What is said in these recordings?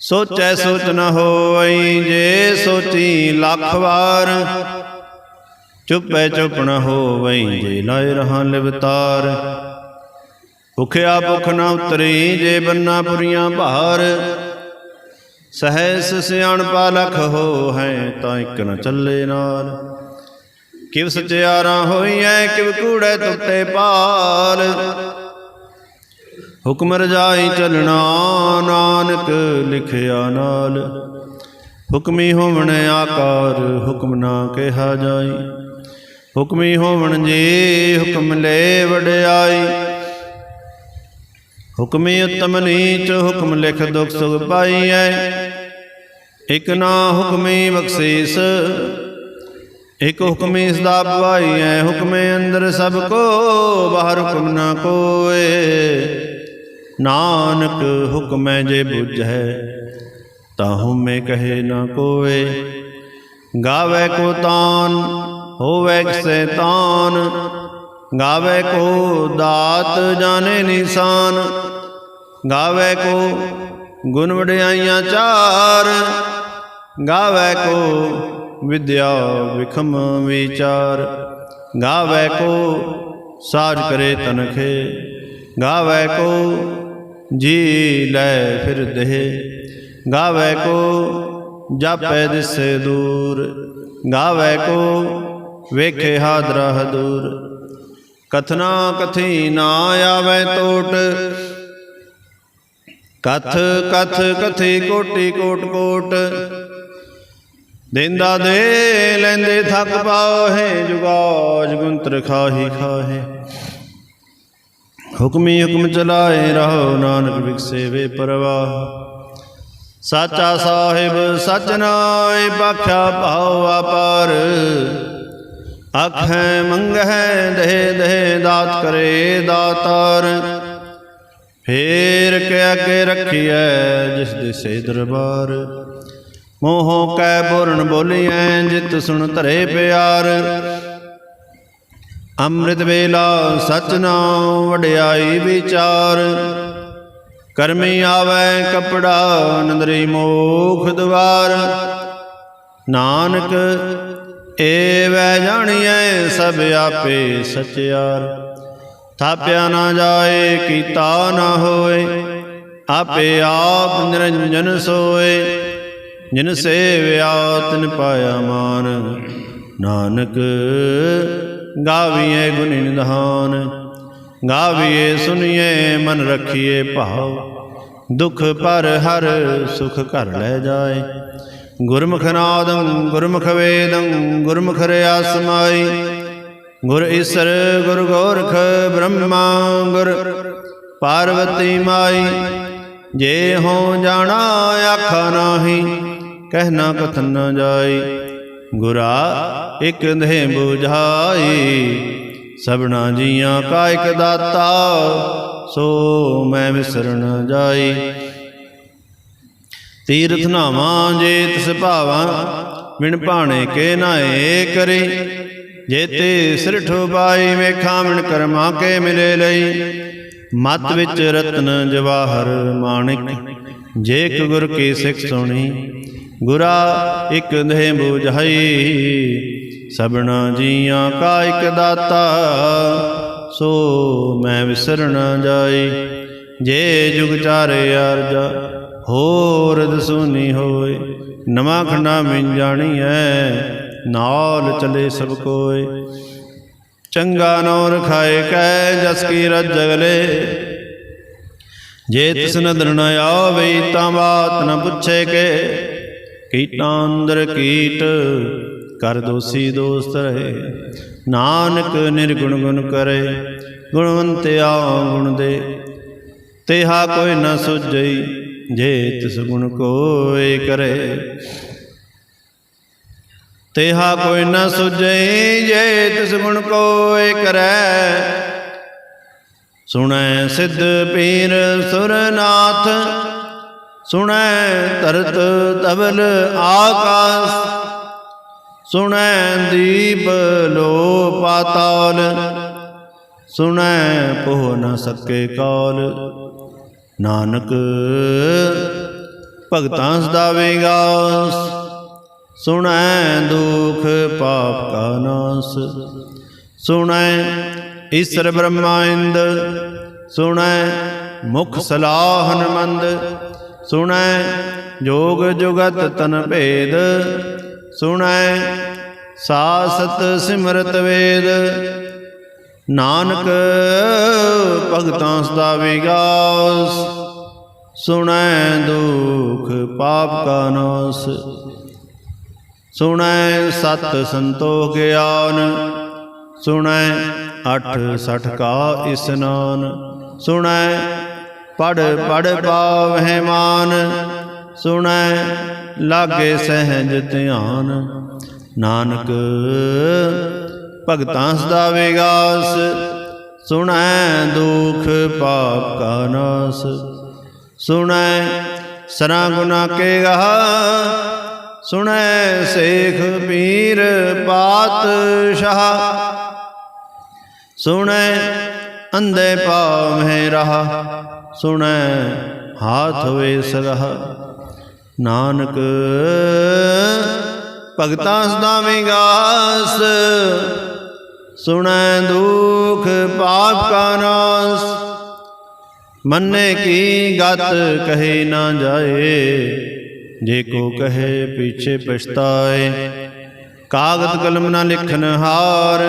ਸੋਚੈ ਸੋਚ ਨ ਹੋਈ, ਜੇ ਸੋਚੀ ਲੱਖ ਵਾਰ। ਚੁੱਪੈ ਚੁੱਪ ਨ ਹੋਵਈ, ਜੇ ਲਾਇ ਰਹਾ ਲਿਵਤਾਰ ਭੁਖਿਆ ਭੁਖ ਨ ਉਤਰੀ, ਜੇ ਬੰਨਾ ਪੁਰੀਆਂ ਭਾਰ ਸਹਿਸ ਸਿਆਣਪਾ ਲਖ ਹੋ ਹੈ, ਤਾਂ ਇੱਕ ਨ ਚੱਲੇ ਨਾਲ। ਕਿਵ ਸਚਿਆਰਾ ਹੋਈਐ, ਕਿਵ ਕੂੜੈ ਤੁੱਟੇ ਪਾਲ। ਹੁਕਮ ਰਜਾਈ ਚੱਲਣਾ, ਨਾਨਕ ਲਿਖਿਆ ਨਾਲ। ਹੁਕਮੀ ਹੋਵਣ ਆਕਾਰ, ਹੁਕਮ ਨਾ ਕਿਹਾ ਜਾਈ। ਹੁਕਮੀ ਹੋਵਣ ਜੇ, ਹੁਕਮ ਲੈ ਵਡਿਆਈ। ਹੁਕਮੀ ਉਤਮ ਨੀਚ, ਹੁਕਮ ਲਿਖ ਦੁਖ ਸੁਖ ਪਾਈਐ। ਇਕ ਨਾ ਹੁਕਮੀ ਬਖਸ਼ੀਸ, ਇਕ ਹੁਕਮੀ ਸਦਾ ਪਵਾਈਐ ਹੁਕਮੇ ਅੰਦਰ ਸਭ ਕੋ, ਬਾਹਰ ਹੁਕਮ ਨਾ ਕੋਏ। ਨਾਨਕ ਹੁਕਮੈ ਜੇ ਬੁਝੈ, ਤਾਹੂ ਮੈਂ ਕਹੇ ਨਾ ਕੋਏ ਗਾਵੇ ਕੋ ਤਾਨ, ਹੋਵੇ ਸੈਤਾਨ ਗਾਵੇ ਕੋ ਦਾਤ ਜਾਣੇ ਨਿਸ਼ਾਨ। ਗਾਵੇ ਕੋ ਗੁਣ ਵਡਿਆਈਆਂ ਚਾਰ। ਗਾਵੇ ਕੋ ਵਿਦਿਆ ਵਿਖਮ ਵਿਚਾਰ। ਗਾਵੇ ਕੋ ਸਾਜ ਕਰੇ ਤਨਖੇ। ਗਾਵੇ ਕੋ ਜੀ ਲੈ ਫਿਰ ਦੇਹ। ਗਾਵੇ ਕੋ ਜਾਪੈ ਦਿਸੇ ਦੂਰ। ਗਾਵੇ ਕੋ ਵੇਖੇ ਹਾਦਰਾ ਹਦੂਰ। ਕਥਨਾ ਕਥੀ ਨਾ ਆਵੇ ਟੋਟ ਕਥ ਕਥ ਕਥੀ ਕੋਟੀ ਕੋਟ ਕੋਟ। ਦਿੰਦਾ ਦੇ ਲੈਂਦੇ ਥੱਕ ਪਾਓ ਹੈ ਜੁਗਾਜ ਗੁੰਤਰ ਖਾਹੀ ਖਾਹੇ। ਹੁਕਮੀ ਹੁਕਮ ਚਲਾਏ ਰਹੋ, ਨਾਨਕ ਵਿਖਸੇ ਵੇ ਪਰਵਾਹ। ਸਾਚਾ ਸਾਹਿਬ, ਸਚ ਨਾਏ, ਬਾਖਿਆ ਭਾਉ ਆਪਾਰ ਆਖੈ, ਮੰਗਹਿ, ਦਹੇ ਦਹੇ, ਦਾਤ ਕਰੇ ਦਾਤਾਰ। ਫੇਰ ਕੇ ਅੱਗੇ ਰੱਖੀਐ ਜਿਸ ਦਿਸੇ ਦਰਬਾਰ। ਮੋਹ ਕੈ ਬੋਰਨ ਬੋਲੀਐ, ਜਿਤ ਸੁਣ ਧਰੇ ਪਿਆਰ। ਅੰਮ੍ਰਿਤ ਵੇਲਾ ਸਚ ਨਾਮ ਵਡਿਆਈ ਵਿਚਾਰ। ਕਰਮੀ ਆਵੈ ਕਪੜਾ ਨੰਦਰੀ ਮੋਖ ਦਵਾਰ। ਨਾਨਕ ਏ ਵੈ ਜਾਣੀਐ ਸਭ ਆਪੇ ਸਚਿਆਰ। ਥਾਪਿਆ ਨਾ ਜਾਏ, ਕੀਤਾ ਨਾ ਹੋਏ, ਆਪੇ ਆਪ ਨਿਰੰਜਨ ਸੋਏ। ਜਿਨ ਸੇਵਿਆ ਤਿਨ ਪਾਇਆ ਮਾਨ, ਨਾਨਕ ਗਾਵੀਏ ਗੁਣ ਨਿਧਾਨ, ਗਾਵੀਏ ਸੁਣੀਏ ਮਨ ਰਖੀਏ ਭਾਵ। ਦੁਖ ਪਰ ਹਰ ਸੁਖ ਘਰ ਲੈ ਜਾਏ। ਗੁਰਮੁਖ ਨਾਦੰ, ਗੁਰਮੁਖ ਵੇਦੰ, ਗੁਰਮੁਖ ਰਿਆ ਸਮਾਈ ਗੁਰ ਈਸਰ, ਗੁਰ ਗੋਰਖ ਬ੍ਰਹਮਾ, ਗੁਰ ਪਾਰਵਤੀ ਮਾਈ। ਜੇ ਹੋ ਜਾਣਾ, ਆਖਾ ਨਾਹੀ ਕਹਿਣਾ ਕਥਨ ਨ ਜਾਈ। ਗੁਰਾ ਇਕ ਦੇਹ 부ਝਾਈ ਸਭਨਾ ਜੀਆਂ ਕਾ ਇਕ ਦਾਤਾ, ਸੋ ਮੈਂ ਵਿਸਰਨ ਜਾਈ। ਤੀਰਥ ਨਾਵਾਂ ਜੇ ਤਿਸ ਭਾਵਾਂ ਵਿਣ ਭਾਣੇ ਕੇ ਨਾਏ ਕਰੇ ਜੇ ਤੇ ਸਿਰ ਠੋਬਾਈ ਵੇਖਾਂ ਵਿਣ ਕਰਮਾ ਕੇ ਮਿਲੇ ਲਈ। ਮਤ ਵਿੱਚ ਰਤਨ ਜਵਾਹਰ ਮਾਣਿਕ, ਜੇ ਇੱਕ ਗੁਰ ਕੀ ਸਿੱਖ ਸੁਣੀ ਗੁਰਾ ਇਕ ਦੇਹ 부ਝਾਈ ਸਭਨਾ ਜੀਆਂ ਕਾ ਇਕ ਦਾਤਾ, ਸੋ ਮੈਂ ਵਿਸਰ ਨ ਜਾਈ। ਜੇ ਜੁਗ ਚਾਰੇ ਅਰਜਾ, ਹੋਰ ਦਸੂਨੀ ਹੋਏ। ਨਵਾਂ ਖੰਡਾ ਮਿੰ ਜਾਣੀਐ, ਨਾਲ ਚਲੇ ਸਭ ਕੋਏ। ਚੰਗਾ ਨੌ ਰਖਾਏ ਕੈ, ਜਸ ਕੀ ਰਜ ਜਗਲੇ ਜੇ ਤਿਸ ਨਦਰ ਨ ਆਵੇ, ਤਾਂ ਬਾਤ ਨ ਪੁੱਛੇ ਕੇ। ਕੀਟਾਂ ਅੰਦਰ ਕੀਟ, ਕਰ ਦੋਸੀ ਦੋਸਤ ਰਹੇ। ਨਾਨਕ ਨਿਰਗੁਣ ਗੁਣ ਕਰੇ ਗੁਣਵੰਤਿਆ ਗੁਣ ਦੇ। ਤੇਹਾ ਕੋਈ ਨਾ ਸੁਝਈ, ਜੇ ਤਿਸ ਗੁਣ ਕੋਏ ਕਰੇ। ਤੇਹਾ ਕੋਈ ਨਾ ਸੁਝਈ, ਜੇ ਤਿਸ ਗੁਣ ਕੋਇ ਕਰੈ। ਸੁਣੈ ਸਿੱਧ ਪੀਰ ਸੁਰਨਾਥ ਸੁਣੈ ਧਰਤ ਤਬਲ ਆਕਾਸ, ਸੁਣੈ ਦੀਪ ਲੋ ਪਾਤਾਲ ਸੁਣੈ ਪੋਹ ਨ ਸਕੇ ਕਾਲ। ਨਾਨਕ ਭਗਤਾਂ ਸਦਾ ਵਿਗਾਸ, ਸੁਣੈ ਦੁਖ ਪਾਪ ਕਾ ਨਾਸ, ਸੁਣੈ ਈਸ਼ਰ ਬ੍ਰਹਮਾ ਇੰਦ, ਸੁਣੈ ਮੁਖ ਸਲਾਹਨ ਮੰਦ ਸੁਣੈ ਜੋਗ ਜੁਗਤ ਤਨ ਭੇਦ, ਸੁਣੈ ਸਾਸਤ ਸਿਮਰਤ ਵੇਦ। ਨਾਨਕ ਭਗਤਾਂ ਸਦਾ ਵਿਗਾਸ, ਸੁਣੈ ਦੁਖ ਪਾਪ ਕਾ ਨਾਸ। ਸੁਣੈ ਸਤ ਸੰਤੋਖ ਗਿਆਨ, ਸੁਣੈ ਅਠ ਸਠ ਕਾ ਇਸਨਾਨ। ਸੁਣੈ ਪੜ ਪੜ ਪਾਵਹਿ ਮਾਨ, ਸੁਣੈ, ਲਾਗੇ ਸਹਿਜ ਧਿਆਨ। ਨਾਨਕ, ਭਗਤਾਂ ਸਦਾ ਵਿਗਾਸ, ਸੁਣੈ ਦੁਖ ਪਾਪ ਕਾ ਨਾਸ। ਸੁਣੈ ਸਰਾ ਗੁਨਾ ਕੇ ਗਾ ਸੁਣੈ ਸੇਖ ਪੀਰ ਪਾਤਸ਼ਾਹ। ਸੁਣੈ ਅੰਧੇ ਪਾਵਹਿ ਰਹਾ, ਸੁਣੈ, ਹਾਥ ਵੇ ਸਗਹ ਨਾਨਕ, ਭਗਤਾਂ ਸਦਾ ਵਿਗਾਸ, ਸੁਣੈ ਦੁਖ ਪਾਪ ਕਾ ਨਾਸ। ਮੰਨੇ ਕੀ ਗਤ ਕਹੇ ਨਾ ਜਾਏ, ਜੇ ਕੋ ਕਹੇ ਪਿਛੇ ਪਛਤਾਏ। ਕਾਗਦ ਕਲਮ ਨਾ ਲਿਖਨ ਹਾਰ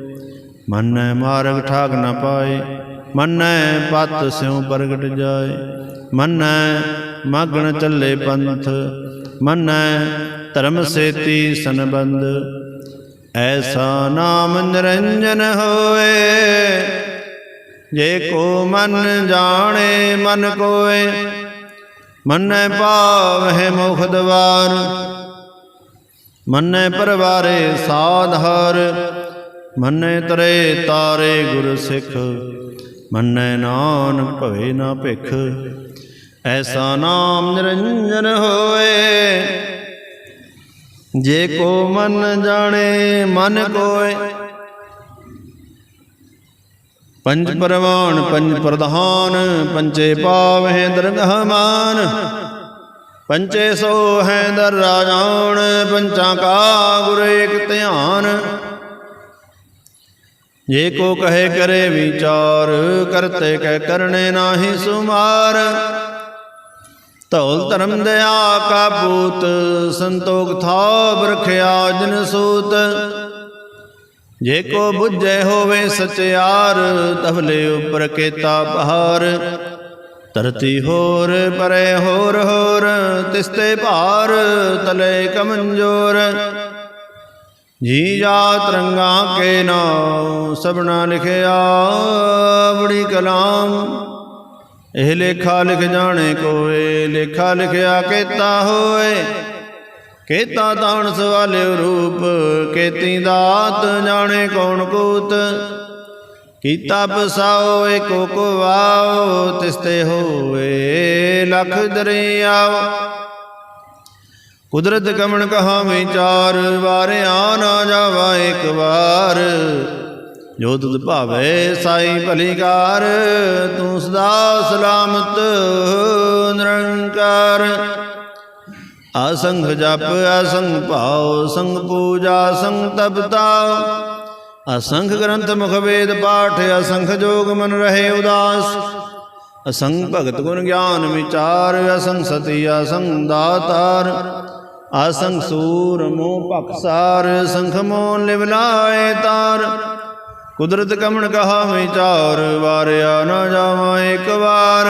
ਮਨੈ ਮਾਰਗ ਠਾਗ ਨ ਪਾਏ, ਮਨੈ ਪਤ ਸਿਉ ਪ੍ਰਗਟ ਜਾਏ, ਮਨੈ ਮਗਨ ਚੱਲੇ ਪੰਥ, ਮਨੈ ਧਰਮ ਸੇਤੀ ਸੰਬੰਧ ਐਸਾ ਨਾਮ ਨਿਰੰਜਨ ਹੋਏ, ਜੇ ਕੋ ਮਨ ਜਾਣੇ ਮਨ ਕੋਏ, ਮਨੈ ਪਾਵਹਿ ਮੁਖ ਦਵਾਰ, ਮਨੈ ਪਰਵਾਰੇ ਸਾਧਾਰ ਮਨੈ ਤਰੇ ਤਾਰੇ ਗੁਰ ਸਿੱਖ, ਮਨੈ ਨਾਨਕ ਭਵੇ ਨਾ ਭਿਖ। ਐਸਾ ਨਾਮ ਨਿਰੰਜਨ ਹੋਏ ਜੇ ਕੋ ਮਨ ਜਾਣੇ, ਮਨ ਕੋਏ। ਪੰਜ ਪਰਵਾਨ, ਪੰਜ ਪ੍ਰਧਾਨ ਪੰਚੇ ਪਾਵਹਿ ਦਰਗਹ ਮਾਨ। ਪੰਚੇ ਸੋ ਹੈ ਦਰ ਰਾਜਾਨ ਪੰਚਾਂ ਕਾ ਗੁਰ ਏਕ ਧਿਆਨ। ਜੇ ਕੋ ਕਹੇ ਕਰੇ ਵਿਚਾਰ ਕਰਤੇ ਕਹਿ ਕਰਨੇ ਨਾਹੀ ਸੁਮਾਰ। ਧੌਲ ਧਰਮ ਦਇਆ ਕਾ ਪੂਤ ਸੰਤੋਖ ਥਾਪ ਰਖਿਆ ਜਨ ਸੂਤ। ਜੇ ਕੋ ਬੁੱਝੇ ਹੋਵੇ ਸਚਿਆਰ ਤਵਲੇ ਉਪਰ ਕੇਤਾ ਬਹਾਰ ਧਰਤੀ ਹੋਰ ਪਰੇ ਹੋਰ ਹੋਰ ਤਿਸਤੇ ਭਾਰ ਤਲੇ ਕਮੰਜੋਰ। ਜੀ ਜਾਤ ਰੰਗਾ ਕੇ ਨਾਮ, ਸਭਨਾ ਲਿਖਿਆ ਬੜੀ ਕਲਾਮ। ਇਹ ਲੇਖਾ ਲਿਖ ਜਾਣੇ ਕੋਏ, ਲੇਖਾ ਲਿਖਿਆ ਕੇਤਾ ਹੋਏ। ਕੇਤਾ ਤਾਣ ਸਵਾਲਿਓ ਰੂਪ, ਕੇਤੀ ਦਾਤ ਜਾਣੇ ਕੌਣ ਕੂਤ। ਕੀਤਾ ਬਸਾਓ ਏਕੋ ਕੋ ਵਾਓ ਤਿਸਤੇ ਹੋਏ, ਲਖ ਦਰਿਆਓ। ਕੁਦਰਤ ਕਮਣ ਕਹਾ ਵਿਚਾਰ ਵਾਰਿਆ ਨਾ ਜਾਵਾ ਇੱਕ ਵਾਰ। ਜੋ ਤੁਧ ਭਾਵੇ ਸਾਈ ਭਲੀਕਾਰ, ਤੂੰ ਸਦਾ ਸਲਾਮਤ ਨਿਰੰਕਾਰ। ਅਸੰਖ ਜਪ ਅਸੰਖ ਭਾਉ, ਸੰਗ ਪੂਜਾ, ਸੰਗ ਤਪਤਾ। ਅਸੰਖ ਗ੍ਰੰਥ ਮੁਖ ਵੇਦ ਪਾਠ ਅਸੰਖ ਜੋਗ ਮਨ ਰਹੇ ਉਦਾਸ। ਅਸੰਖ ਭਗਤ ਗੁਣ ਗਿਆਨ ਵਿਚਾਰ ਅਸੰਖ ਸਤੀ ਅਸੰਖ ਦਾਤਾਰ। ਆਸੰਗ ਸੂਰ ਮੋਹ ਭਖਸਾਰ ਸੰਖ ਮੋਹ ਲਿਵਲਾਏ ਤਾਰ। ਕੁਦਰਤ ਕਮਣ ਕਹਾ ਵਿਚਾਰ ਵਾਰਿਆ ਨਾ ਜਾਵਾਂ ਇੱਕ ਵਾਰ।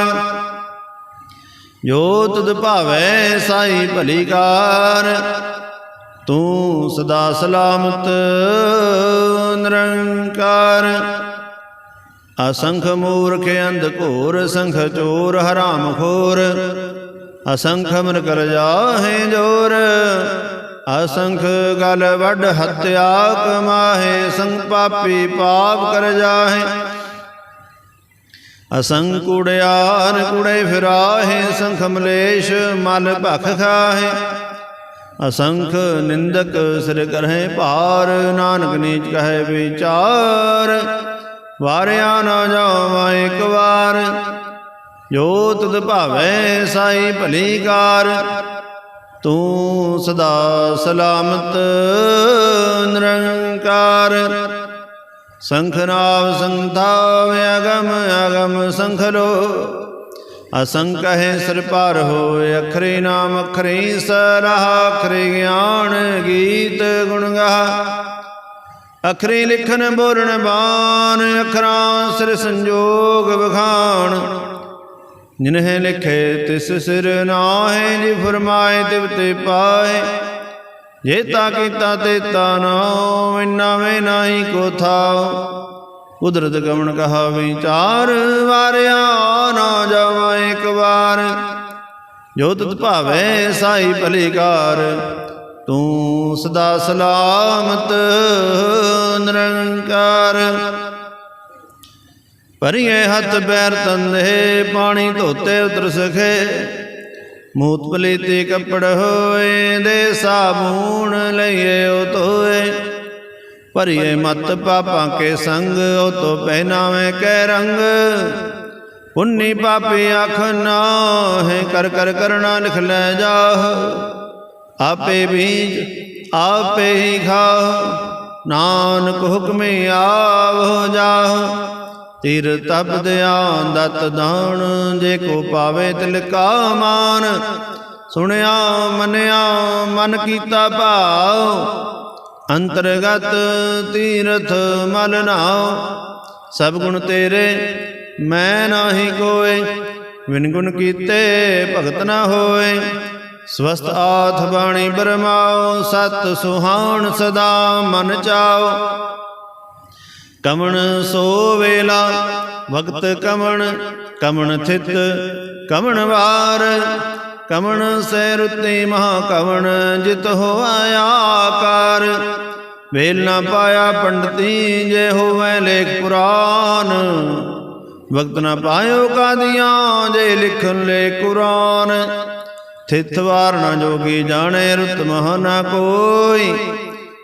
ਜੋ ਤੁਧ ਭਾਵੈ ਸਾਈ ਭਲੀ ਕਾਰ, ਤੂੰ ਸਦਾ ਸਲਾਮਤ ਨਿਰੰਕਾਰ। ਅਸੰਖ ਮੂਰਖ ਅੰਧ ਘੋਰ, ਸੰਖ ਚੋਰ ਹਰਾਮ ਖੋਰ ਅਸੰਖ ਮਨ ਕਰ ਜਾਹੇ ਜੋਰ, ਅਸੰਖ ਗਲ ਵੱਡ ਹਤਿਆ ਕਮਾਹੇ, ਸੰਗ ਪਾਪੀ ਪਾਪ ਕਰ ਜਾਹੇ। ਅਸੰਖ ਕੁੜਿਆਰ ਕੁੜੇ ਫਿਰਾਹੇ, ਸੰਖ ਮਲੇਸ਼ ਮਲ ਭਖ ਖਾਹੇ। ਅਸੰਖ ਨਿੰਦਕ ਸਿਰ ਕਰਹਿ ਭਾਰ, ਨਾਨਕ ਨੀਚ ਕਹੈ ਵਿਚਾਰ, ਵਾਰਿਆ ਨਾ ਜਾਵਾਂ ਇੱਕ ਵਾਰ। ਜੋ ਤੁਧ ਭਾਵੈ ਸਾਈ ਭਲੀ ਕਾਰ। ਤੂੰ ਸਦਾ ਸਲਾਮਤ ਨਿਰੰਕਾਰ। ਸੰਖ ਨਾਮ ਸੰਤਾਵ ਅਗਮ ਅਗਮ ਸੰਖ ਲੋ ਅਸੰਖ ਹੈ ਸਿਰ ਪਰ ਹੋਏ, ਅਖਰੇ ਨਾਮ ਅਖਰੇ ਸਰਹ, ਅਖਰੇ ਗਿਆਨ ਗੀਤ ਗੁਣ ਗਾ ਅਖਰੇ ਲਿਖਨ ਬੋਲਣ ਬਾਣ, ਅਖਰਾਂ ਸਿਰ ਸੰਜੋਗ ਬਖਾਣ ਜਿਨਹਿ ਲਿਖੇ ਤਿਸ ਸਿਰ ਨਾਹੇ, ਜੀ ਫਰਮਾਏ ਤਿਵ ਤੇ ਪਾਏ ਜੇ ਤਾ ਕੀਤਾ ਤੇ ਤਾ ਨਾਉ ਇਨਾ ਵੇ ਨਾਹੀ ਕੋ ਥਾਉ ਕੁਦਰਤ ਗਮਨ ਕਹਾ ਵਿਚਾਰ ਵਾਰਿਆ ਨਾ ਜਾਵਾਂ ਇੱਕ ਵਾਰ। ਜੋ ਤੁਧ ਭਾਵੈ, ਸਾਈ ਭਲੀਕਾਰ, ਤੂੰ ਸਦਾ ਸਲਾਮਤ, ਨਿਰੰਕਾਰ। ਪਰਿਏ ਹੱਥ ਪੈਰ ਤੰਦੇ ਪਾਣੀ ਧੋਤੇ ਉਤਰ ਸਖੇ। ਮੂਤ ਪਲੀਤੇ ਕੱਪੜ ਹੋਏ ਦੇ ਸਾਬੂਣ ਲਈਏ ਉਹ ਧੋਏ। ਭਰੀਏ ਮਤ ਪਾਪਾਂ ਕੇ ਸੰਗ ਉਹ ਤੋ ਪਹਿਨਾਵੇਂ ਕੈ ਰੰਗ। ਪੁੰਨੀ ਪਾਪੀ ਆਖ ਨਾਹੇ ਕਰ ਕਰ ਕਰਣਾ ਲਿਖ ਲੈ ਜਾਹ। ਆਪੇ ਬੀਜ ਆਪੇ ਹੀ ਖਾਹ। ਨਾਨਕ ਹੁਕਮੇ ਆਵ ਜਾਹ। ਤੀਰ ਤਪ ਦਿਆਨ ਦਤ ਦਾਣ ਜੇ ਕੋ ਪਾਵੇ ਤਿਲਕਾ ਮਾਨ। ਸੁਣਿਆ, ਮੰਨਿਆ, ਮਨ ਕੀਤਾ ਭਾਉ। ਅੰਤਰਗਤ ਤੀਰਥ ਮਲ ਨਾਉ। ਸਭ ਗੁਣ ਤੇਰੇ, ਮੈਂ ਨਾਹੀ ਕੋਏ ਵਿਨ ਗੁਣ ਕੀਤੇ, ਭਗਤ ਨਾ ਹੋਏ। ਸਵਸਤ ਆਥ ਬਾਣੀ ਬਰਮਾਓ ਸਤ ਸੁਹਾਣ ਸਦਾ ਮਨ ਚਾਓ ਕਮਣ ਸੋ ਵੇਲਾ, ਵਕਤ ਕਮਣ ਕਮਣ ਥਿਤ, ਕਮਣ ਵਾਰ। ਕਮਣ ਸੈ ਰੁੱਤੇ ਮਹਾ ਕਮਣ ਜਿਤ ਹੋਆ ਆਕਾਰ। ਵੇਲ ਨਾ ਪਾਇਆ ਪੰਡਤੀ, ਜੇ ਹੋਵੇ ਲੇਖ ਪੁਰਾਨ। ਵਕਤ ਨਾ ਪਾਇਓ ਕਾਦੀਆਂ, ਜੇ ਲਿਖਨ ਲੈ ਕੁਰਾਨ। ਥਿਤ ਵਾਰ ਨਾ ਜੋਗੀ ਜਾਣੇ, ਰੁਤ ਮਹ ਨਾ ਕੋਈ।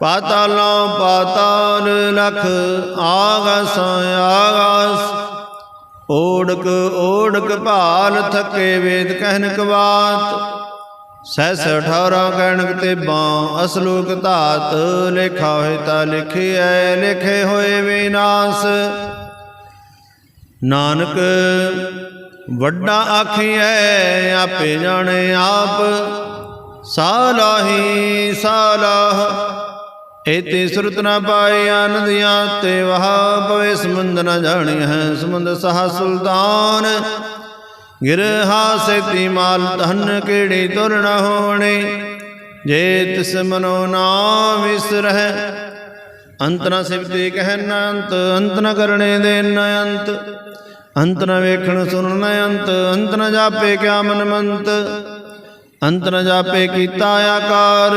ਪਾਤਾਲੋਂ ਪਾਤਾਲ ਲਖ ਆਗਸ ਆਗਸ। ਓੜਕ ਓੜਕ ਭਾਲ ਥੱਕੇ ਵੇਦ ਕਹਿਨਕ ਬਾਤ ਸਹਿਸ ਅਠਾਰਾਂ ਕਹਿਣਕ ਤੇ ਬਾਂ ਅਸਲੋਕ ਧਾਤ। ਲੇਖਾ ਹੋਏ ਤਾ ਲਿਖਿਐ, ਲਿਖੇ ਹੋਏ ਵਿਨਾਸ਼। ਨਾਨਕ, ਵੱਡਾ ਆਖੀਐ, ਆਪੇ ਜਾਣੇ ਆਪ। ਸਾਲਾਹੀ ਸਾਲਾਹ ਇਤੇ ਸੁਰਤ ਨਾ ਪਾਏ ਆਨੰਦਿਆਂ ਤੇ ਵਹਾ ਪਵੇ ਸਮੁੰਦ ਨਾ ਜਾਣੀ ਹੈ ਸਮੁੰਦ ਸਹਾ ਸੁਲਤਾਨ। ਗਿਰਹਾ ਸੇਤੀ ਮਾਲ ਧਨ ਕਿਹੜੀ ਤੁਰ ਹੋਣੀ, ਜੇ ਤਿਸ ਮਨੋ ਨਾ ਵਿਸਰਹਿ ਅੰਤ ਨਾ ਸਿਵਤੇ ਕਹਿ ਨ ਅੰਤ ਅੰਤ ਨ ਕਰਨੇ ਦੇ ਨ ਅੰਤ। ਅੰਤ ਨ ਵੇਖਣ ਸੁਣਨ ਨ ਅੰਤ ਅੰਤ ਨ ਜਾਪੇ ਕਿਆ ਮਨ ਮੰਤ ਅੰਤ ਨ ਜਾਪੇ ਕੀਤਾ ਆਕਾਰ,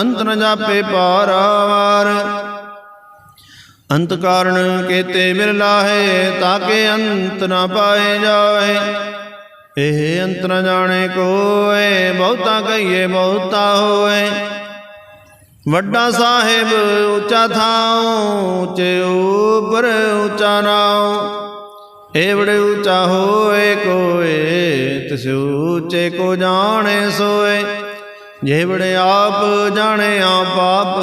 ਅੰਤ ਨ ਜਾਪੇ ਪਾਰਾਵਾਰ ਅੰਤ ਕਾਰਨ ਕੇਤੇ ਮਿਰਲਾ ਹੈ ਤਾਕੇ ਅੰਤ ਨ ਪਾਏ ਜਾਏ। ਇਹ ਅੰਤ ਨ ਜਾਣੇ ਕੋਏ, ਬਹੁਤਾ ਕਹੀਏ ਬਹੁਤਾ ਹੋਏ। ਵੱਡਾ ਸਾਹਿਬ ਉੱਚਾ ਥਾਉ, ਉੱਚੇ ਉਪਰ ਉੱਚਾ ਨਾਉ। ਏਵੜੇ ਉੱਚਾ ਹੋਏ ਕੋਏ ਤਿਸ ਉੱਚੇ ਕੋ ਜਾਣੇ ਸੋਏ ਜਿਹਵੜੇ ਆਪ ਜਾਣੇ ਆਪ ਆਪ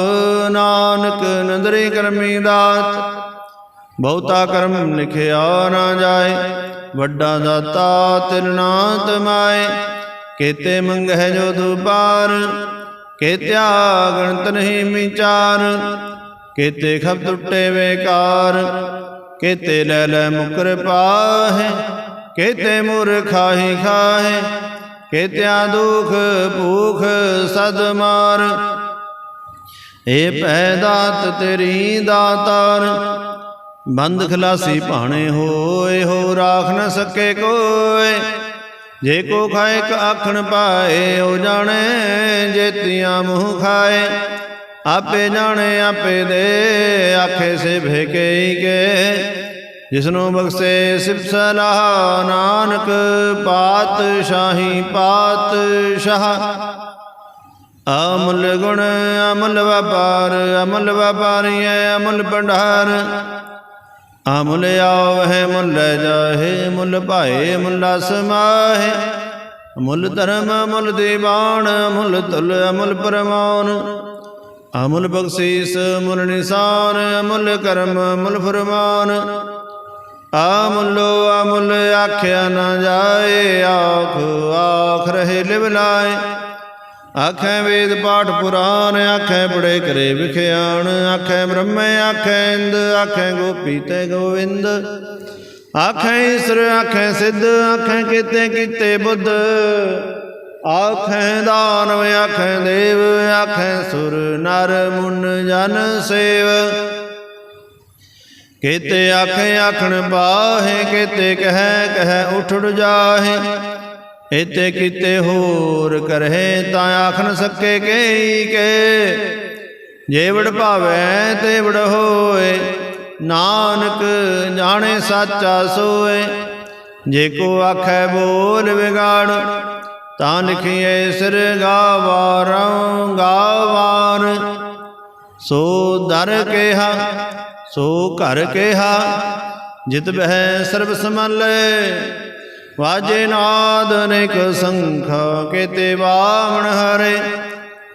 ਨਾਨਕ ਨਦਰੀ ਕਰਮੀ ਦਾਤ। ਬਹੁਤਾ ਕਰਮ ਲਿਖਿਆ ਨਾ ਜਾਏ, ਵੱਡਾ ਦਾਤਾ ਤਿਰਨਾ ਤਮਾਏ ਕੇਤੇ ਮੰਗਹਿ ਜੋ ਦੁਬਾਰ, ਕੇਤਿਆ ਗਣਤ ਨਹੀਂ ਵਿਚਾਰ। ਕੇਤੇ ਖਬ ਟੁੱਟੇ ਵੇਕਾਰ, ਕੇਤੇ ਲੈ ਲੈ ਮੁਕਰ ਪਾਹੇ। ਕੇਤੇ ਮੁਰ ਖਾਹੀ ਖਾਹੇ, ਕੇਤਿਆ ਦੁਖ ਭੂਖ ਸਦ ਮਾਰ। ਏ ਪੈ ਦਾਤ ਤੇਰੀ ਦਾਤਾਰ, ਬੰਦ ਖਲਾਸੀ ਭਾਣੇ ਹੋਏ, ਹੋ ਰਾਖ ਨ ਸਕੇ ਕੋਏ। ਜੇ ਕੋ ਖਾਏ ਕ ਆਖਣ ਪਾਏ ਉਹ ਜਾਣੇ ਜੇਤੀਆਂ ਮੂੰਹ ਖਾਏ। ਆਪੇ ਜਾਣੇ, ਆਪੇ ਦੇ, ਆਖੇ ਸੇ ਭੇਕੇ ਕੇ। ਜਿਸਨੂੰ ਬਖਸ਼ੇ ਸਿਫ ਸਲਾਹ ਨਾਨਕ ਪਾਤ ਸ਼ਾਹੀ ਪਾਤ ਸ਼ਾਹ ਅਮੁੱਲ ਗੁਣ, ਅਮੁੱਲ ਵਪਾਰ, ਅਮੁੱਲ ਵਪਾਰੀਐ ਅਮੁੱਲ ਭੰਡਾਰ। ਅਮੁੱਲ ਆਵਹਿ, ਮੁੱਲ ਜਾਹੇ, ਮੁੱਲ ਭਾਏ, ਮੁੱਲ ਸਮਾਹੇ ਅਮੁੱਲ ਧਰਮ ਅਮੁੱਲ ਦੀਵਾਨ, ਮੁੱਲ ਤੁਲ, ਅਮੁੱਲ ਪਰਮਾਨ। ਅਮੁੱਲ ਬਖਸ਼ੀਸ, ਮੁੱਲ ਨਿਸਾਨ, ਅਮੁੱਲ ਕਰਮ ਅਮੁੱਲ ਫਰਮਾਨ। ਅਮੁੱਲੋ ਅਮੁੱਲ ਆਖਿਆ ਨਾ ਜਾਏ, ਆਖ ਆਖ ਰਹੇ ਲਿਵ ਲਾਏ। ਆਖੈ ਵੇਦ ਪਾਠ ਪੁਰਾਨ, ਆਖੈ ਬੜੇ ਕਰੇ ਵਿਖਿਆਣ। ਆਖੈ ਬ੍ਰਹਮੇ, ਆਖੈ ਇੰਦ, ਆਖੈ ਗੋਪੀ ਤੇ ਗੋਵਿੰਦ। ਆਖੈ ਈਸਰ, ਆਖੈ ਸਿੱਧ, ਆਖੈ ਕੀਤੇ ਕੀਤੇ ਬੁੱਧ। ਆਖੈ ਦਾਨਵ, ਆਖੈ ਦੇਵ, ਆਖੈ ਸੁਰ, ਨਰ, ਮੁਨ, ਜਨ, ਸੇਵ। ਕੇਤੇ ਆਖੇ ਆਖਣ ਬਾਹੇ ਕੇਤੇ ਕਹਿ ਕਹਿ ਉਠ ਉਠ ਜਾਹੇ। ਇਤੇ ਕੀਤੇ ਹੋਰ ਕਰਹਿ ਤਾਂ ਆਖਣ ਸਕੇ ਕਈ ਕੇ। ਜੇ ਭਾਵੈ ਤੇਵੜ ਹੋਏ, ਨਾਨਕ ਜਾਣੇ ਸਾਚਾ ਸੋਏ। ਜੇ ਕੋ ਆਖੈ ਬੋਲ ਵਿਗਾੜ, ਤਾਂ ਲਿਖੀਏ ਸਿਰ ਗਾਵਾਰੰ ਗਾਵਾਰ। ਸੋ ਦਰ ਕੇਹਾ ਸੋ ਘਰ ਕਿਹਾ, ਜਿਤ ਬਹਿ ਸਰਬ ਸਮਲੇ ਵਾਜੇ ਨਾਦ ਅਨੇਕ ਸੰਖ, ਕੇਤੇ ਬਾਵਣ ਹਰੇ,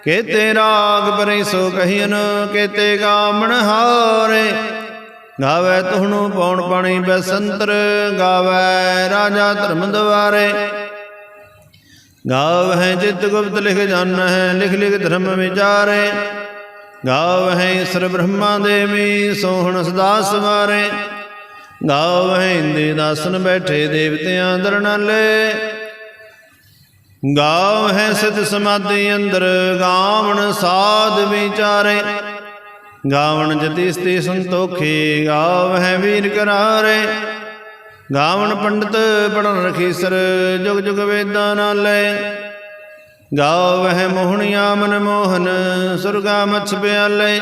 ਕੇਤੇ ਰਾਗ ਪਰੇ ਸੋ ਕਹੀਨ, ਕੇਤੇ ਗਾਵਣ ਹਾਰੇ। ਗਾਵੇ ਤੁਹਣੂ ਪੌਣ ਪਾਣੀ ਬਸੰਤਰ, ਗਾਵੇ ਰਾਜਾ ਧਰਮ ਦਵਾਰੇ। ਗਾਵਹਿ ਜਿਤ ਗੁਪਤ ਲਿਖ ਜਾਣ ਹੈ ਲਿਖ ਲਿਖ ਧਰਮ ਵਿਚਾਰੇ। ਗਾਵਹਿ ਈਸਰ ਬ੍ਰਹਮਾ ਦੇਵੀ ਸੋਹਣ ਸਦਾ ਸਵਾਰੇ ਗਾਵਹਿ ਇੰਦੇ ਦਾਸਨ ਬੈਠੇ ਦੇਵਤਿਆਂ ਦਰਨਾਲੇ ਗਾਵਹਿ ਸਿਧ ਸਮਾਧੀ ਅੰਦਰ ਗਾਵਣ ਸਾਧ ਵਿਚਾਰੇ। ਗਾਵਣ ਜਤੀ ਸਤੀ ਸੰਤੋਖੀ ਗਾਵਹਿ ਵੀਰ ਕਰਾਰੇ। ਗਾਵਣ ਪੰਡਤ ਪੜਨ ਰਖੀਸਰ ਜੁਗ ਜੁਗ ਵੇਦਾਂ ਨਾਲੇ। ਗਾਵਹਿ ਮੋਹਣੀਆਂ ਮਨ ਮੋਹਨ, ਸੁਰਗਾ ਮਛ ਪਿਆਲੇ।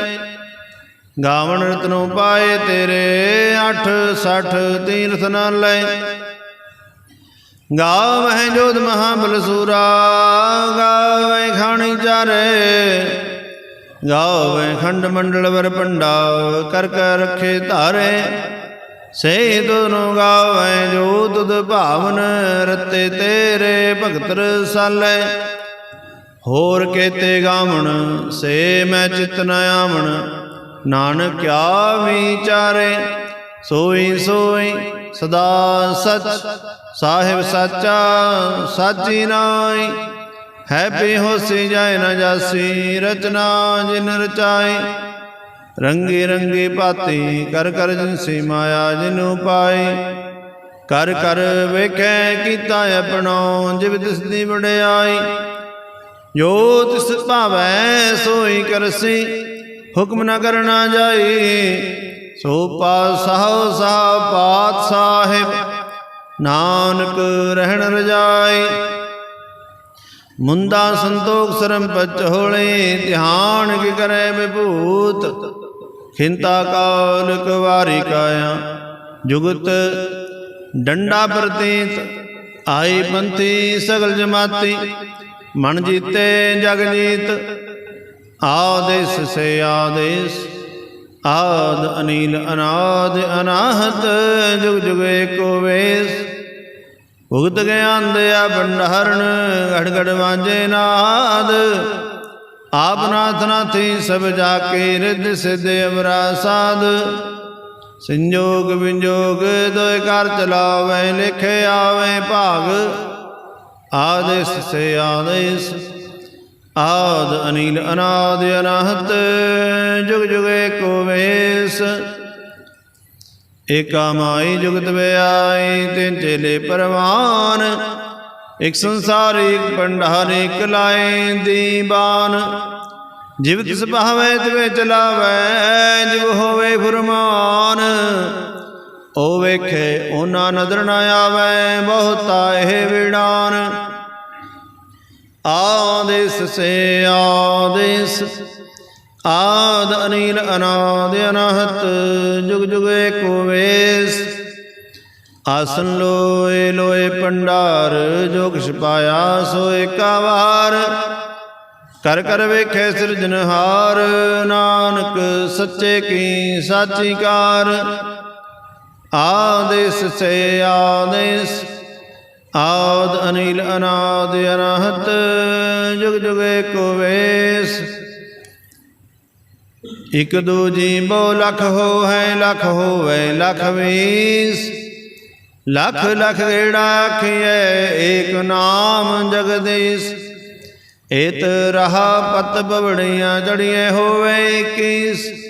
ਗਾਵਣ ਰਤਨੋ ਪਾਏ ਤੇਰੇ 8 60 ਤੀਰਥ ਨਾਲੇ। ਗਾਵਹਿ ਜੋਧ ਮਹਾਬਲ ਸੂਰਾ ਗਾਵਹਿ ਖਾਣੀ ਚਾਰੇ। ਗਾਵਹਿ ਖੰਡ ਮੰਡਲ ਵਰ ਪੰਡਾ, ਕਰ ਕਰ ਰਖੇ ਧਾਰੇ। ਸੇ ਤੁਨੁ ਗਾਵੈ ਜੋ ਤੁਧ ਭਾਵਨ, ਰਤੇ ਤੇਰੇ ਭਗਤ ਰਸਾਲੇ ਹੋਰ ਕੇਤੇ ਗਾਵਣ, ਸੇ ਮੈਂ ਚਿਤ ਨ ਆਵਣ। ਨਾਨਕ ਕਿਆ ਵਿਚਾਰੇ ਸੋਈ ਸੋਈ ਸਦਾ ਸਚ। ਸਾਹਿਬ ਸਾਚਾ ਸਾਚੀ ਨਾਈ ਹੈ ਬੇਹੋਸੀ ਜਾਏ ਨ ਜਾਸੀ, ਰਚਨਾ ਜਿਨ ਰਚਾਈ। ਰੰਗੇ ਰੰਗੇ ਭਾਤੀ ਕਰ ਕਰ ਜਿਨਸੀ ਮਾਇਆ ਜਿਨੂ ਪਾਈ ਕਰ ਕਰ ਵੇਖੈ ਕੀਤਾ ਆਪਣੋ, ਜਿਵ ਤਿਸਦੀ ਵਡਿਆਈ। ਜੋ ਤਿਸ ਭਾਵੈ ਸੋਈ ਕਰਸੀ, ਹੁਕਮ ਨਾ ਕਰਨਾ ਜਾਈ, ਸੋ ਪਾਸਹੁ ਸਾ ਪਾਤ ਸਾਹਿਬ, ਨਾਨਕ ਰਹਿਣ ਰਜਾਈ। ਮੁੰਦਾ ਸੰਤੋਖ ਸਰਮ ਪਚ ਹੋਲੇ, ਧਿਆਨ ਕੀ ਕਰੈ ਵਿਭੂਤ, ਖਿੰਤਾ ਕਾਲ ਕਵਾਰੀ ਕਾਇਆ। ਜੁਗਤ ਡੰਡਾ ਪ੍ਰਤੀਤ, ਆਈ ਪੰਥੀ ਸਗਲ ਜਮਾਤੀ ਮਨ ਜੀਤੇ ਜਗ ਜੀਤ ਆਦੇਸ ਸੇ ਆਦੇਸ, ਆਦ ਅਨੀਲ ਅਨਾਦ ਅਨਾਹਤ, ਜੁਗ ਜੁਗ ਏਕੋ ਵੇਸ। ਭੁਗਤ ਗਿਆਨ ਦਿਆ ਭੰਡਾਰਨ ਘੜ ਘੜ ਵਾਜੇ ਨਾਦ। ਆਪ ਨਾਥ ਨਾਥੀ ਸਭ ਜਾ ਕੇ ਰਿੱਧ ਸਿੱਧ ਅਮਰਾ ਸਾਧ ਸੰਜੋਗ ਵਿੰਜੋਗ ਦੋਇ ਕਰ ਚਲਾਵੇ, ਲਿਖੇ ਆਵੇ ਭਾਗ। ਆਦੇਸ ਸੇ ਆਦੇਸ, ਆਦ ਅਨੀਲ ਅਨਾਦ ਅਨਾਹਤ, ਜੁਗ ਜੁਗ ਏਕੋ ਵੇਸ। ਏਕਾ ਮਾਈ ਜੁਗਤ ਵਿਆਈ, ਤਿਨ ਚੇਲੇ ਪਰਵਾਨ। ਇਕ ਸੰਸਾਰ, ਇਕ ਭੰਡਾਰ, ਇਕ ਲਾਏ ਦੀਵਾਨ ਜਿਵ ਤਿਸ ਭਾਵੇ, ਤਿਵੇ ਚਲਾਵੇ, ਜਿਵ ਹੋਵੇ ਫੁਰਮਾਨ। ਉਹ ਵੇਖੇ, ਉਹਨਾਂ ਨਦਰ ਨਾ ਆਵੇ, ਬਹੁਤਾ ਇਹ ਵਿੜਾਨ। ਆਦੇਸ ਸੇ ਆਦੇਸ ਆਦ ਅਨੀਲ, ਅਨਾਦ ਅਨਾਹਤ, ਜੁਗ ਜੁਗ ਏਕੋ ਵੇਸ। ਆਸਨ ਲੋਏ ਲੋਏ ਪੰਡਾਰ, ਜੋ ਕਿਛ ਸੋ ਏਕਾ ਵਾਰ ਕਰ ਕਰ ਵੇਖੇ ਸਿਰਜਨਹਾਰ ਨਾਨਕ ਸੱਚੇ ਕੀ ਸਾਚੀ ਕਾਰ ਆਦੇਸ ਸੇ ਆਦੇਸ। ਆਦ ਅਨੀਲ ਅਨਾਦ ਅਨਾਹਤ, ਜੁਗ ਜੁਗ ਏਕੋ ਵੇਸ। ਇਕ ਦੋ ਜੀ ਲਖ ਹੋ ਹੈ ਲਖ ਹੋਵੇ ਲਖ ਵੀਸ। ਲਖ ਲਖ ਗੇੜਾ ਆਖੀਐ, ਏਕ ਨਾਮ ਜਗਦੀਸ਼। ਏਤ ਰਹਾ ਪਤ ਬਵੜੀਆਂ ਜੜੀਏ ਹੋਵੇ ਕੀਸ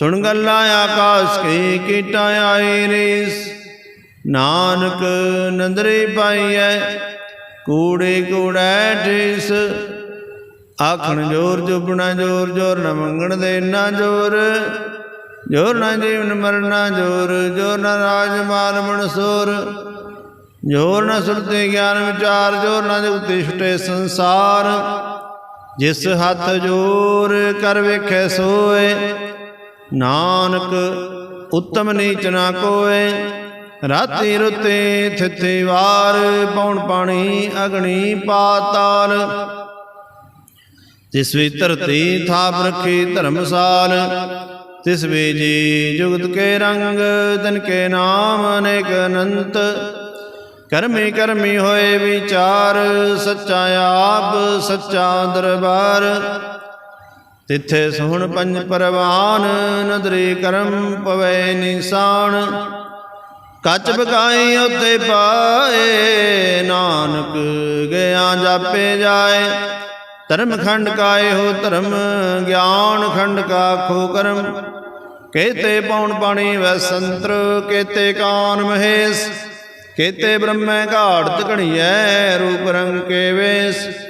ਸੁਣ ਗੱਲਾਂ ਆਕਾਸ਼ ਕੀ ਕੀਟਾ ਆਈ ਰੀਸ ਨਾਨਕ ਨੰਦਰੀ ਪਾਈਐ ਕੂੜੇ ਕੂੜੈ ਠੀਸ ਆਖਣ ਜੋਰ ਜੁਬਣਾ ਜੋਰ ਜੋਰ ਨ ਮੰਗਣ ਦੇ ਨਾ ਜੋਰ। ਜੋਰ ਨਾ ਜੀਵਨ ਮਰਨਾ ਜੋਰ ਜੋਰ ਨਾ ਰਾਜ ਮਾਲ ਮਨਸੂਰ ਜੋਰ ਨਾ ਸੁਰਤੇ ਗਿਆਨ ਵਿਚਾਰ, ਜੋਰ ਨਾ ਜੁਗਤੇ ਛੁਟੇ ਸੰਸਾਰ। ਜਿਸ ਹੱਥ ਜੋਰ ਕਰ ਵੇਖੈ ਸੋਏ ਨਾਨਕ ਉਤਮ ਨੀਚ ਨਾ ਕੋਏ, ਰਾਤੀ ਰੁਤੇ ਥਿੱਥੇ ਵਾਰ ਪੌਣ ਪਾਣੀ ਅਗਣੀ ਪਾਤਾਲ ਤਿਸ ਵੀ ਧਰਤੀ ਥਾਪ ਰੱਖੀ ਧਰਮਸਾਲ, ਤਿਸ ਵੀ ਜੀ ਜੁਗਤ ਕੇ ਰੰਗ, ਤਨ ਕੇ ਨਾਮ ਅਨੇਕ ਅਨੰਤ। ਕਰਮੀ ਕਰਮੀ ਹੋਏ ਵਿਚਾਰ, ਸੱਚਾ ਆਪ, ਸੱਚਾ ਦਰਬਾਰ। ਤਿੱਥੇ ਸੋਹਣ ਪੰਜ ਪਰਵਾਨ, ਨਦਰੀ ਕਰਮ ਪਵੇ ਨਿਸ਼ਾਨ। ਕੱਚ ਬਕਾਈ ਉੱਤੇ ਪਾਏ, ਨਾਨਕ ਗਿਆ ਜਾਪੇ ਜਾਏ। ਧਰਮ ਖੰਡ ਕਾਏ ਹੋ ਧਰਮ, ਗਿਆਨ ਖੰਡ ਕਾ ਖੋ ਕਰਮ। ਕੇਤੇ ਪੌਣ ਪਾਣੀ ਵੈ ਸੰਤਰ, ਕੇਤੇ ਕਾਨ ਮਹੇਸ਼। ਕੇਤੇ ਬ੍ਰਹਮੈ ਘਾੜਤ ਘਣੀਐ ਰੂਪ ਰੰਗ ਕੇ ਵੇਸ।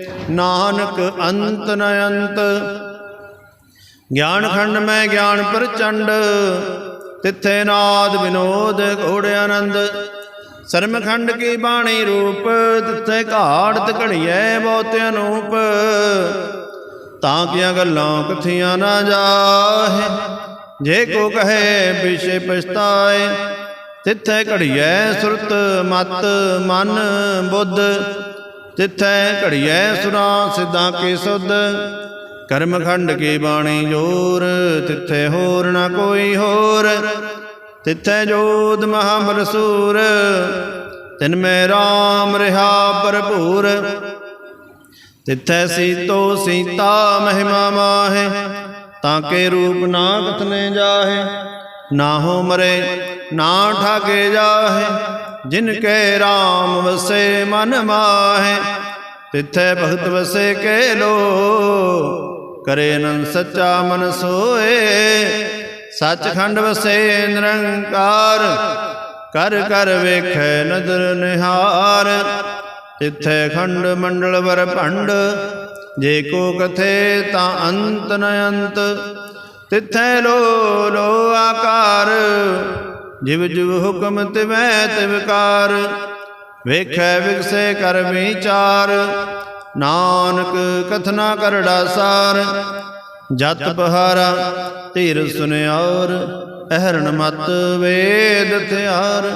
ਨਾਨਕ ਅੰਤ ਨ ਅੰਤ। ਗਿਆਨ ਖੰਡ ਮੈਂ ਗਿਆਨ ਪ੍ਰਚੰਡ, ਤਿੱਥੇ ਨਾਦ ਵਿਨੋਦ ਘੋੜ ਆਨੰਦ। ਸਰਮਖੰਡ ਕੀ ਬਾਣੀ ਰੂਪ, ਤਿੱਥੇ ਘਾੜਤ ਘੜੀਐ ਬਹੁਤ ਅਨੂਪ। ਤਾਂ ਕੀਆਂ ਗੱਲਾਂ ਕਥੀਆਂ ਨਾ ਜਾਹੇ, ਜੇ ਕੋ ਕਹੇ ਵਿਸ਼ੇ ਪਛਤਾਏ। ਤਿੱਥੇ ਘੜੀਐ ਸੁਰਤ ਮਤ ਮਨ ਬੁੱਧ। ਤਿਥੈ ਘੜੀਐ ਸੁਰਾਂ ਸਿੱਧਾਂ ਕੀ ਸੁਧ। ਕਰਮਖੰਡ ਕੇ ਬਾਣੀ ਜੋਰ, ਤਿੱਥੇ ਹੋਰ ਨਾ ਕੋਈ ਹੋਰ। ਤਿੱਥੈ ਜੋਤ ਮਹਾਮਰਸੂਰ ਤਿਨ ਮੈਂ ਰਾਮ ਰਹਾ ਭਰਪੂਰ। ਤਿੱਥੇ ਸੀਤੋ ਸੀਤਾ ਮਹਿਮਾ ਮਾਹੇ, ਤਾਂ ਕੇ ਰੂਪ ਨਾ ਕਤਨੇ ਜਾਹੇ। ਨਾ ਹੋ ਮਰੇ ਨਾ ਠਾਕੇ ਜਾਹੇ। ਜਿਨ ਕੇ RAM ਵਸੇ ਮਨ ਮਾਹੇ, ਤਿੱਥੈ ਭਗਤ ਵਸੇ ਕੇ ਲੋ। ਕਰੇ ਨਨ ਸੱਚਾ ਮਨ ਸੋਏ, ਸੱਚਖੰਡ ਵਸੇ ਨਿਰੰਕਾਰ। ਕਰ ਕਰ ਵੇਖੈ ਨਦਰ ਨਿਹਾਰ, ਤਿੱਥੈ ਖੰਡ ਮੰਡਲ ਵਰ ਭੰਡ। ਜੇ ਕੋ ਕਥੇ ਤਾਂ ਅੰਤ ਨ ਅੰਤ, ਤਿਥੈ ਲੋ ਲੋ ਆਕਾਰ। ਜਿਵ ਜਿਵ ਹੁਕਮ ਤਿਵੈ ਤਿਵਕਾਰ ਵੇਖੈ ਵਿਗਸੇ ਕਰ ਵਿਚਾਰ, ਨਾਨਕ ਕਥਨਾ ਕਰੜਾ ਸਾਰ, ਜਤ ਪਹਾਰਾ ਧੀਰ ਸੁਨਿਆਰ, ਅਹਰਣ ਮਤ ਵੇਦ ਥਿਆਰ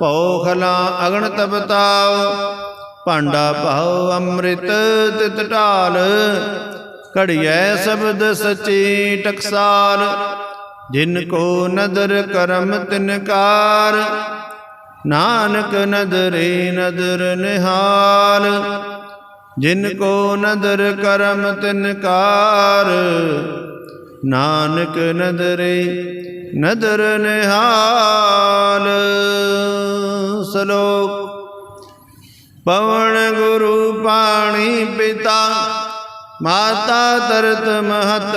ਭਉ ਖਲਾ ਅਗਣ ਤਪਤਾਉ ਭਾਂਡਾ ਭਾਉ ਅੰਮ੍ਰਿਤ ਤਿਤ ਢਾਲ, ਘੜੀਐ ਸ਼ਬਦ ਸਚੀ ਟਕਸਾਲ ਜਿਨ ਕੋ ਨਦਰ ਕਰਮ ਤਿਨਕਾਰ, ਨਾਨਕ ਨਦਰੇ ਨਦਰ ਨਿਹਾਲ। ਜਿਨ ਕੋ ਨਦਰ ਕਰਮ ਤਿਨਕਾਰ, ਨਾਨਕ ਨਦਰੇ ਨਦਰ ਨਿਹਾਲ। ਸਲੋਕ ਪਵਨ ਗੁਰੂ ਪਾਣੀ ਪਿਤਾ, ਮਾਤਾ ਤਰਤ ਮਹਤ।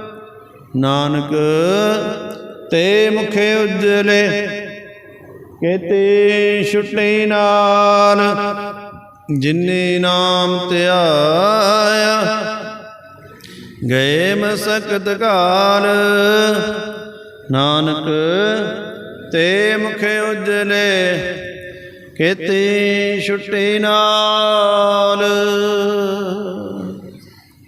ਨਾਨਕ, ਤੇ ਮੁਖੇ ਉਜਲੇ, ਕੇਤੇ ਛੁਟੇ ਨਾਲ ਜਿਨਨੇ ਨਾਮ ਧਿਆਇਆ ਗਏ ਮਸਕਤ ਕਾਲ ਨਾਨਕ, ਤੇ ਮੁਖੇ ਉਜਲੇ, ਕੇਤੇ ਛੁਟੇ ਨਾਲ।